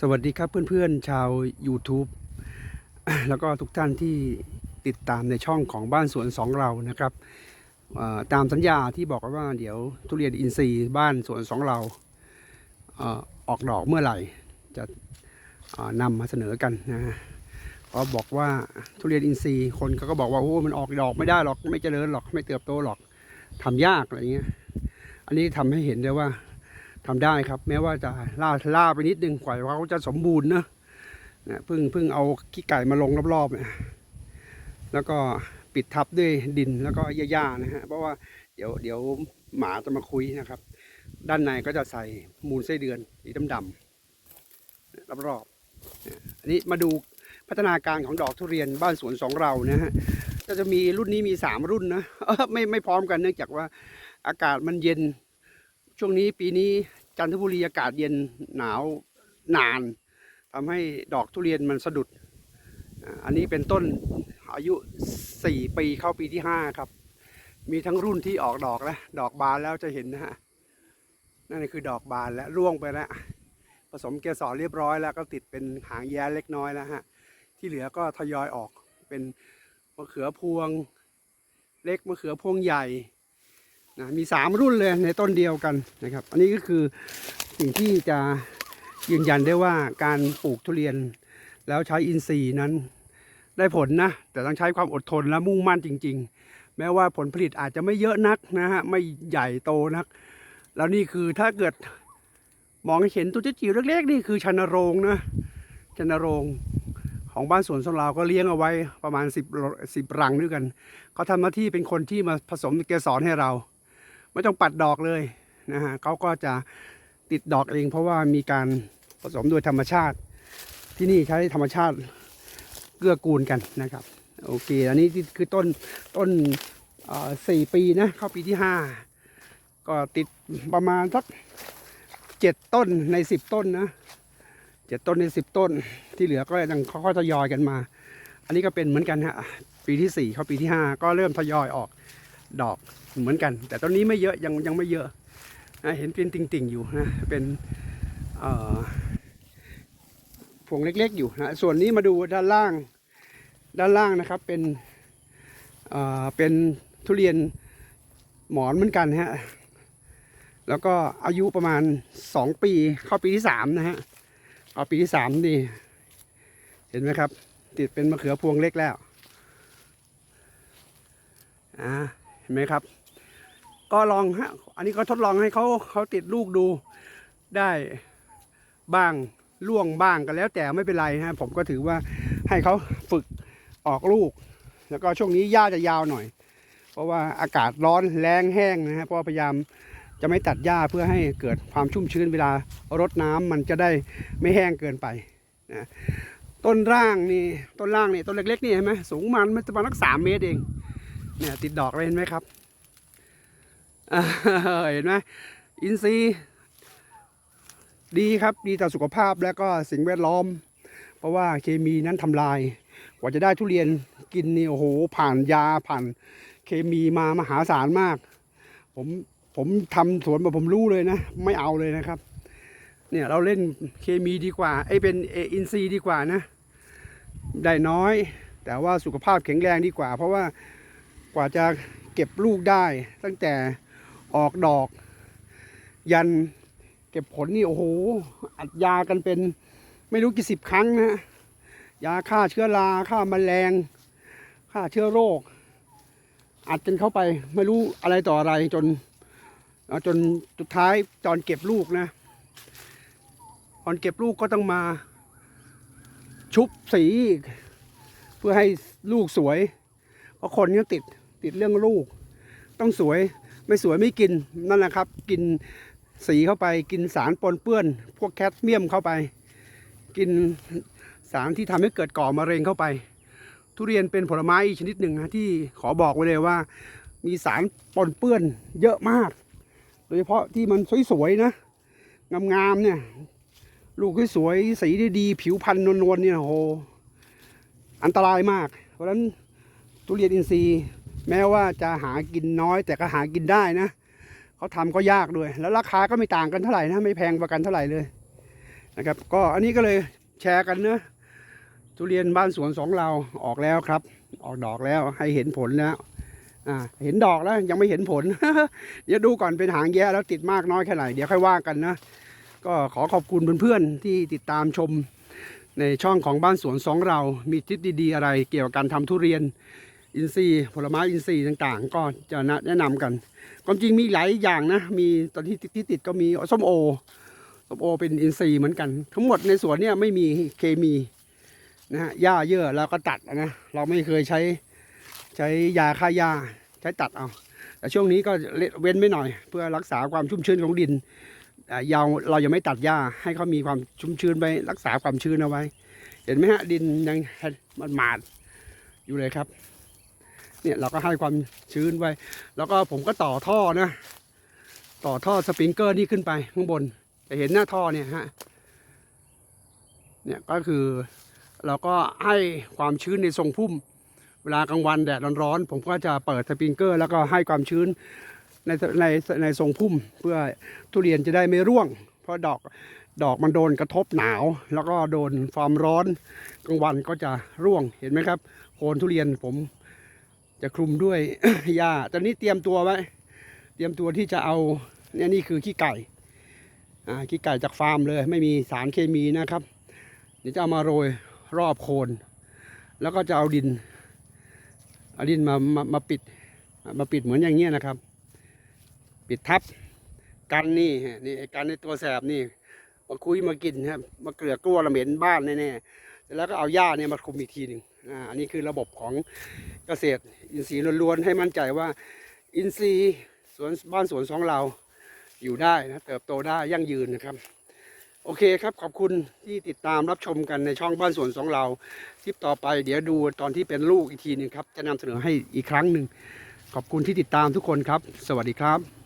สวัสดีครับเพื่อนๆชาว YouTube แล้วก็ทุกท่านที่ติดตามในช่องของบ้านสวนสองเรานะครับตามสัญญาที่บอกไว้ว่าเดี๋ยวทุเรียนอินทรีย์บ้านสวนสองเราเออออกดอกเมื่อไหร่ จะนำมาเสนอกันนะฮะเพราะบอกว่าทุเรียนอินทรีย์คนเขาก็บอกว่าโอ้มันออกดอกไม่ได้หรอกไม่เจริญหรอกไม่เติบโตหรอกทำยากอะไรเงี้ยอันนี้ทำให้เห็นได้ว่า ทำได้ครับ แม้ว่าจะล่าล่าไปนิดนึงกว่าเขาจะสมบูรณ์นะนะเพิ่งเพิ่งเอาขี้ไก่มาลงรอบๆเนี่ยแล้วก็ปิดทับด้วยดินแล้วก็หญ้าๆนะฮะเพราะว่าเดี๋ยวเดี๋ยวหมาจะมาคุยนะครับ ด้านในก็จะใส่มูลไส้เดือนสีดำๆรอบๆอันนี้มาดูพัฒนาการของดอกทุเรียนบ้านสวนสองเรานะฮะก็จะมีรุ่นนี้มีสามรุ่นนะไม่ไม่พร้อมกันเนื่องจากว่าอากาศมันเย็น ช่วงนี้ปีนี้จันทบุรีอากาศเย็นหนาวนานทำให้ดอกทุเรียนมันสะดุด อันนี้เป็นต้นอายุ 4 ปีเข้าปีที่ 5 ครับ มีทั้งรุ่นที่ออกดอกแล้วดอกบานแล้วจะเห็นนะฮะนั่นคือดอกบานแล้วร่วงไปแล้วผสมเกสรเรียบร้อยแล้วก็ติดเป็นหางแย้เล็กน้อยแล้วฮะที่เหลือก็ทยอยออกเป็นมะเขือพวง เล็กมะเขือพวงใหญ่ นะมีสามรุ่นเลยในต้นเดียวกันนะครับ อันนี้ก็คือสิ่งที่จะยืนยันได้ว่าการปลูกทุเรียนแล้วใช้อินทรีย์นั้นได้ผลนะ แต่ต้องใช้ความอดทนและมุ่งมั่นจริง ๆ แม้ว่าผลผลิตอาจจะไม่เยอะนักนะฮะไม่ใหญ่โตนัก แล้วนี่คือถ้าเกิดมองเห็นตัวจิ๋วเล็กๆนี่คือชันโรงนะชันโรงของบ้านสวนสวนเราก็เลี้ยงเอาไว้ประมาณ 10 10รังด้วยกันเขาทำหน้าที่เป็นคนที่มาผสมเกสรให้เรา ไม่ต้องปัดดอกเลยนะฮะเขาก็จะติดดอกเองเพราะว่ามีการผสมโดยธรรมชาติ ที่นี่ใช้ธรรมชาติเกื้อกูลกันนะครับ โอเค อันนี้คือต้นต้นสี่ปีนะเข้าปีที่ห้าก็ติดประมาณสักเจ็ดต้นในสิบต้นนะเจ็ดต้นในสิบต้นที่เหลือก็ยังค่อยๆทยอยกันมา อันนี้ก็เป็นเหมือนกันฮะปีที่สี่เข้าปีที่ห้าก็เริ่มทยอยออก ดอกเหมือนกัน แต่ตอนนี้ไม่เยอะยังยังไม่เยอะนะเห็นเป็นติ่งๆอยู่นะเป็นเอ่อพวงเล็กๆอยู่นะส่วนนี้มาดูด้านล่างด้านล่างนะครับเป็นเเป็นทุเรียนหมอนเหมือนกันฮะแล้วก็อายุประมาณ 2 ปีเข้าปีที่3นะฮะเอาปีที่3นี่เห็นไหมครับ ติดเป็นมะเขือพวงเล็กแล้วอ่า ห็นไหมครับ ก็ลองฮะอันนี้ก็ทดลองให้เขาเขาติดลูกดูได้บ้างล่วงบ้างก็แล้วแต่ไม่เป็นไรฮะผมก็ถือว่าให้เขาฝึกออกลูก แล้วก็ช่วงนี้หญ้าจะยาวหน่อย เพราะว่าอากาศร้อนแรงแห้งนะฮะเพราะพยายามจะไม่ตัดหญ้าเพื่อให้เกิดความชุ่มชื้นเวลารดน้ำมันจะได้ไม่แห้งเกินไปนะต้นร่างนี่ต้นร่างนี่ต้นเล็กๆนี่เห็นไหมสูงมันมันประมาณสักสามเมตรเอง เนี่ยติดดอกเลยเห็นไหมครับเห็นไหมอินทรีย์ดีครับดีต่อสุขภาพแล้วก็สิ่งแวดล้อม เพราะว่าเคมีนั้นทำลาย กว่าจะได้ทุเรียนกินนี่โอ้โห ผ่านยาผ่าน เคมีมามหาศาลมาก ผมผมทำสวนมาผมรู้เลยนะ ไม่เอาเลยนะครับ เนี่ยเราเล่นเคมีดีกว่าไอ้เป็นเออินทรีย์ดีกว่านะ ได้น้อย แต่ว่าสุขภาพแข็งแรงดีกว่า เพราะว่า กว่าจะเก็บลูกได้ ตั้งแต่ออกดอก ยันเก็บผลนี่โอ้โห อัดยากันเป็นไม่รู้กี่สิบครั้งนะยาฆ่าเชื้อราฆ่าแมลงฆ่าเชื้อโรค อัดกันเข้าไปไม่รู้อะไรต่ออะไรจนจนสุดท้ายตอนเก็บลูกนะ ตอนเก็บลูกก็ต้องมาชุบสี เพื่อให้ลูกสวย เพราะคนก็ติด ติดเรื่องลูก ต้องสวยไม่สวยไม่กินนั่นแหละครับ กินสีเข้าไปกินสารปนเปื้อน พวกแคดเมียมเข้าไป กินสารที่ทำให้เกิดก่อมะเร็งเข้าไป ทุเรียนเป็นผลไม้อีกชนิดหนึ่งนะที่ขอบอกไว้เลยว่า มีสารปนเปื้อนเยอะมาก โดยเฉพาะที่มันสวยๆนะงามๆเนี่ยลูกสวยๆสีดีๆผิวพรรณนวลๆเนี่ยโอ้โหอันตรายมาก เพราะฉะนั้นทุเรียนอินทรีย์ แม้ว่าจะหากินน้อยแต่ก็หากินได้นะเขาทำก็ยากด้วย แล้วราคาก็ไม่ต่างกันเท่าไหร่นะไม่แพงประกันเท่าไหร่เลยนะครับ ก็อันนี้ก็เลยแชร์กันเนะทุเรียนบ้านสวนสองเราออกแล้วครับ ออกดอกแล้วให้เห็นผลแล้วอ่าเห็นดอกแล้วยังไม่เห็นผล เดี๋ยวดูก่อนเป็นหางแย่แล้วติดมากน้อยแค่ไหนเดี๋ยวค่อยว่ากันนะก็ขอขอบคุณเพื่อนๆที่ติดตามชมในช่องของบ้านสวนสองเรา มีทิปดีๆอะไรเกี่ยวกับการทำทุเรียน อินทรีย์ผลไม้อินทรีย์ต่างๆ ก็จะแนะนำกันความจริงมีหลายอย่างนะ มีตอนที่ที่ติดก็มีส้มโอส้มโอเป็นอินทรีย์เหมือนกัน ทั้งหมดในสวนเนี่ยไม่มีเคมีนะฮะหญ้าเยอะแล้วก็ตัดนะเราไม่เคยใช้ใช้ยาฆ่าหญ้าใช้ตัดเอาแต่ช่วงนี้ก็เว้นไม่หน่อย เพื่อรักษาความชุ่มชื้นของดินยาวเรายังไม่ตัดหญ้าให้เขามีความชุ่มชื้นไปรักษาความชื้นเอาไว้ เห็นไหมฮะดินยังมันหมาดอยู่เลยครับ เนี่ยเราก็ให้ความชื้นไว้ แล้วก็ผมก็ต่อท่อนะ ต่อท่อสปริงเกอร์นี่ขึ้นไปข้างบนจะเห็นหน้าท่อเนี่ยฮะเนี่ยก็คือเราก็ให้ความชื้นในทรงพุ่ม เวลากลางวันแดดร้อนๆผมก็จะเปิดสปริงเกอร์ แล้วก็ให้ความชื้นในในในทรงพุ่ม เพื่อทุเรียนจะได้ไม่ร่วง เพราะดอกดอกมันโดนกระทบหนาว แล้วก็โดนความร้อนกลางวันก็จะร่วงเห็นไหมครับโคนทุเรียนผม จะคลุมด้วยหญ้าตอนนี้เตรียมตัวไว้ เตรียมตัวที่จะเอาเนี่ยนี่คือขี้ไก่อ่าขี้ไก่จากฟาร์มเลย ไม่มีสารเคมีนะครับ เดี๋ยวจะเอามาโรยรอบโคน แล้วก็จะเอาดินเอาดินมามามาปิดมาปิดเหมือนอย่างเงี้ยนะครับ ปิดทับกันนี่นี่กันในตัวแสบนี่มาคุยมากินครับมาเกลือกลัวละเหม็นบ้านแน่ๆแล้วก็เอาหญ้าเนี่ยมาคลุมอีกทีหนึ่ง อันนี้คือระบบของเกษตร อินทรีย์ล้วนๆให้มั่นใจว่า อินทรีย์สวนบ้านสวนของเราอยู่ได้นะเติบโตได้ยั่งยืนนะครับ โอเคครับขอบคุณที่ติดตามรับชมกันในช่องบ้านสวนของเราคลิปต่อไปเดี๋ยวดูตอนที่เป็นลูกอีกทีหนึงครับ จะนำเสนอให้อีกครั้งหนึ่งขอบคุณที่ติดตามทุกคนครับ สวัสดีครับ